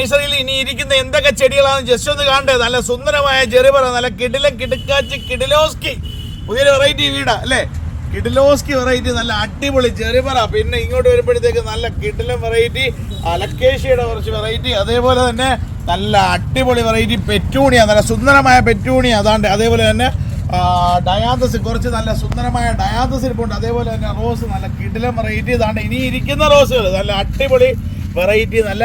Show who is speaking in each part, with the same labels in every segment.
Speaker 1: നേഴ്സറിയിൽ ഇനി ഇരിക്കുന്ന എന്തൊക്കെ ചെടികളാണ്? ജസ്റ്റ് ഒന്ന് കാണണ്ടേ നല്ല സുന്ദരമായ ജെറിബറ നല്ല കിടില കിടുക്കാച്ചി കിടിലോസ്കി. പുതിയൊരു വെറൈറ്റി വീടാ അല്ലേ? കിഡിലോസ്കി വെറൈറ്റി നല്ല അടിപൊളി ജെറിബറ പിന്നെ ഇങ്ങോട്ട് വരുമ്പോഴത്തേക്ക് നല്ല കിടിലം വെറൈറ്റി അലക്കേഷ്യയുടെ കുറച്ച് വെറൈറ്റി അതേപോലെ തന്നെ നല്ല അടിപൊളി വെറൈറ്റി പെറ്റൂണിയ. നല്ല സുന്ദരമായ പെറ്റൂണിയ. അതാണ്ട് അതേപോലെ തന്നെ ഡയാന്തസ് കുറച്ച് നല്ല സുന്ദരമായ ഡയാന്തസ് ഇരിപ്പുണ്ട്. അതേപോലെ തന്നെ റോസ് നല്ല കിടിലം വെറൈറ്റി ഇതാണ്ട് ഇനി ഇരിക്കുന്ന റോസുകൾ നല്ല അടിപൊളി വെറൈറ്റി നല്ല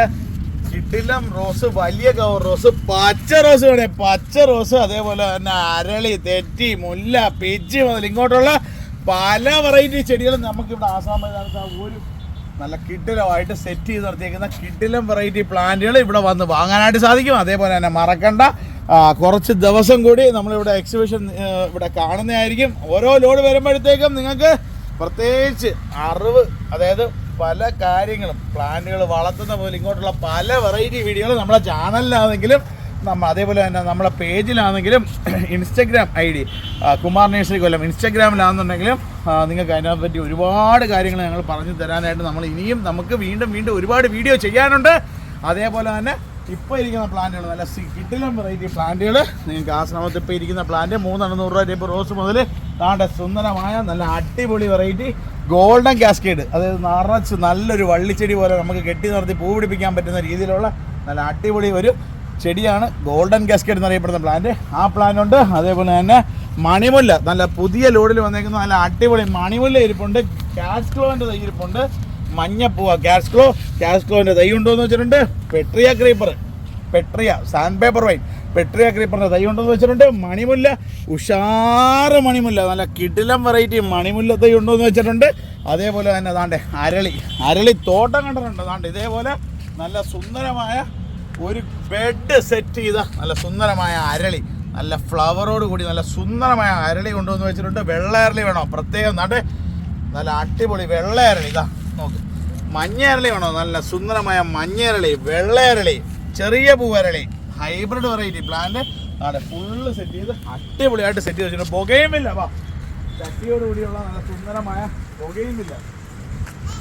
Speaker 1: കിടിലം റോസ് വലിയ കവർ റോസ് പച്ച റോസ് വേണേ. പച്ച റോസ് അതേപോലെ തന്നെ അരളി തെറ്റി മുല്ല പിച്ചി മുതൽ ഇങ്ങോട്ടുള്ള പല വെറൈറ്റി ചെടികളും നമുക്കിവിടെ ആസാം മൈതാനത്ത് ഒരു നല്ല കിഡിലമായിട്ട് സെറ്റ് ചെയ്ത് നിർത്തിയേക്കുന്ന കിഡിലം വെറൈറ്റി പ്ലാന്റുകൾ ഇവിടെ വന്ന് വാങ്ങാനായിട്ട് സാധിക്കും. അതേപോലെ തന്നെ മറക്കണ്ട. കുറച്ച് ദിവസം കൂടി നമ്മളിവിടെ എക്സിബിഷൻ ഇവിടെ കാണുന്നതായിരിക്കും. ഓരോ ലോഡ് വരുമ്പോഴത്തേക്കും നിങ്ങൾക്ക് പ്രത്യേകിച്ച് അറിവ് അതായത് പല കാര്യങ്ങളും പ്ലാന്റുകൾ വളർത്തുന്ന പോലെ ഇങ്ങോട്ടുള്ള പല വെറൈറ്റി വീഡിയോകൾ നമ്മളെ ചാനലിലാണെങ്കിലും നമ്മൾ അതേപോലെ തന്നെ നമ്മളെ പേജിലാണെങ്കിലും Instagram I D Kumar nursery Kollam ഇൻസ്റ്റഗ്രാമിലാണെന്നുണ്ടെങ്കിലും നിങ്ങൾക്ക് അതിനെ പറ്റി ഒരുപാട് കാര്യങ്ങൾ ഞങ്ങൾ പറഞ്ഞു തരാനായിട്ട് നമ്മൾ ഇനിയും നമുക്ക് വീണ്ടും വീണ്ടും ഒരുപാട് വീഡിയോ ചെയ്യാനുണ്ട്. അതേപോലെ തന്നെ ഇപ്പോൾ ഇരിക്കുന്ന പ്ലാന്റുകൾ നല്ല കിട്ടിലും വെറൈറ്റി പ്ലാന്റുകൾ നിങ്ങൾക്ക് ആ സമയത്ത് ഇപ്പോൾ ഇരിക്കുന്ന പ്ലാന്റ് മൂന്നെണ്ണം നൂറ് രൂപ ഇപ്പോൾ റോസ് മുതൽ താണ്ടെ സുന്ദരമായ നല്ല അടിപൊളി വെറൈറ്റി ഗോൾഡൻ കാസ്കേഡ് അതായത് നിറച്ച് നല്ലൊരു വള്ളിച്ചെടി പോലെ നമുക്ക് കെട്ടി നിർത്തി പൂ പിടിപ്പിക്കാൻ പറ്റുന്ന രീതിയിലുള്ള നല്ല അടിപൊളി ഒരു ചെടിയാണ് ഗോൾഡൻ കാസ്കേഡ് എന്നറിയപ്പെടുന്ന പ്ലാന്റ് ആ പ്ലാന്റ് ഉണ്ട്. അതേപോലെ തന്നെ മണിമുല്ല. നല്ല പുതിയ ലോഡിൽ വന്നേക്കുന്ന. നല്ല അടിപൊളി മണിമുല്ല ഇരിപ്പുണ്ട്. കാസ്ക്ലോന്റെ തൈ ഇരിപ്പുണ്ട്. മഞ്ഞപ്പൂവ. കാസ്ക്ലോ കാസ്ക്ലോന്റെ തൈ ഉണ്ടോ എന്ന് വെച്ചിട്ടുണ്ട്. Petrea creeper petrea sand paper vine petrea ക്രീപ്പറിന്റെ തൈ ഉണ്ടോ എന്ന് വെച്ചിട്ടുണ്ട്. മണിമുല്ല ഉഷാറ് മണിമുല്ല. നല്ല കിടിലം വെറൈറ്റി മണിമുല്ല തൈ ഉണ്ടോ എന്ന് വെച്ചിട്ടുണ്ട്. അതേപോലെ തന്നെ അതാണ്ട് അരളി. അരളി തോട്ടം കണ്ടിട്ടുണ്ട് അതാണ്ട് ഇതേപോലെ നല്ല സുന്ദരമായ ഒരു ബെഡ് സെറ്റ് ചെയ്ത നല്ല സുന്ദരമായ അരളി. നല്ല ഫ്ലവറോട് കൂടി നല്ല സുന്ദരമായ അരളി കൊണ്ടുവന്ന് വെച്ചിട്ടുണ്ട്. വെള്ള അരളി വേണോ? പ്രത്യേകം എന്നാട്ടെ നല്ല അടിപൊളി വെള്ള അരളി. ഇതാ നോക്ക്. മഞ്ഞ അരളി വേണോ? നല്ല സുന്ദരമായ മഞ്ഞ അരളി വെള്ള അരളി. ചെറിയ പൂവരളി. ഹൈബ്രിഡ് വെറൈറ്റി പ്ലാന്റ് ആണ് ഫുള്ള് സെറ്റ് ചെയ്ത് അടിപൊളിയായിട്ട് സെറ്റ് ചെയ്ത് വെച്ചിട്ടുണ്ട്. പുകയുമില്ല വാ. ചട്ടിയോടുകൂടിയുള്ള നല്ല സുന്ദരമായ പുകയുമില്ല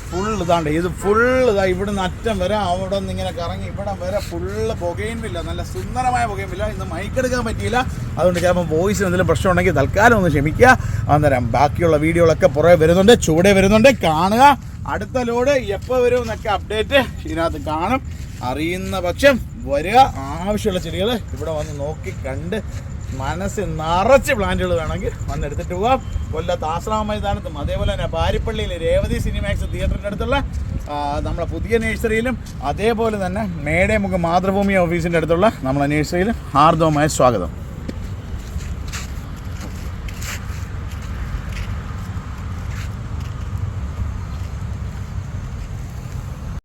Speaker 1: ഫുൾ ഇതാണ്ട്. ഇത് ഫുൾ ഇതാ ഇവിടുന്ന് അറ്റം വരെ അവിടെ നിന്ന് ഇങ്ങനെ കറങ്ങി ഇവിടെ വരെ ഫുള്ള് പുകയുമില്ല നല്ല സുന്ദരമായ പുകയുമില്ല ഇന്ന് മൈക്കെടുക്കാൻ പറ്റിയില്ല. അതുകൊണ്ട് ചിലപ്പോൾ വോയിസ് എന്തെങ്കിലും പ്രശ്നം ഉണ്ടെങ്കിൽ തൽക്കാലം ഒന്ന് ക്ഷമിക്കുക. അന്നേരം ബാക്കിയുള്ള വീഡിയോകളൊക്കെ പുറകെ വരുന്നുണ്ട്. ചൂടെ വരുന്നുണ്ട്. കാണുക. അടുത്ത ലോഡ് എപ്പോൾ വരും എന്നൊക്കെ അപ്ഡേറ്റ് ഇതിനകത്ത് കാണും. അറിയുന്ന പക്ഷം വരിക ആവശ്യമുള്ള ചെടികൾ ഇവിടെ വന്ന് നോക്കി കണ്ട് മനസ്സിൽ നിറച്ച് പ്ലാന്റുകൾ വേണമെങ്കിൽ വന്നെടുത്തിട്ട് പോവാം. കൊല്ലത്ത് ആശ്രാമ മൈതാനത്തും അതേപോലെ തന്നെ പാരിപ്പള്ളിയിലെ രേവതി സിനിമാക്സ് തിയേറ്ററിന്റെ അടുത്തുള്ള നമ്മളെ പുതിയ നേഴ്സറിയിലും അതേപോലെ തന്നെ മേടേമുഖം മാതൃഭൂമി ഓഫീസിന്റെ അടുത്തുള്ള നമ്മളെ നേഴ്സറിയിലും ഹാർദവമായ സ്വാഗതം.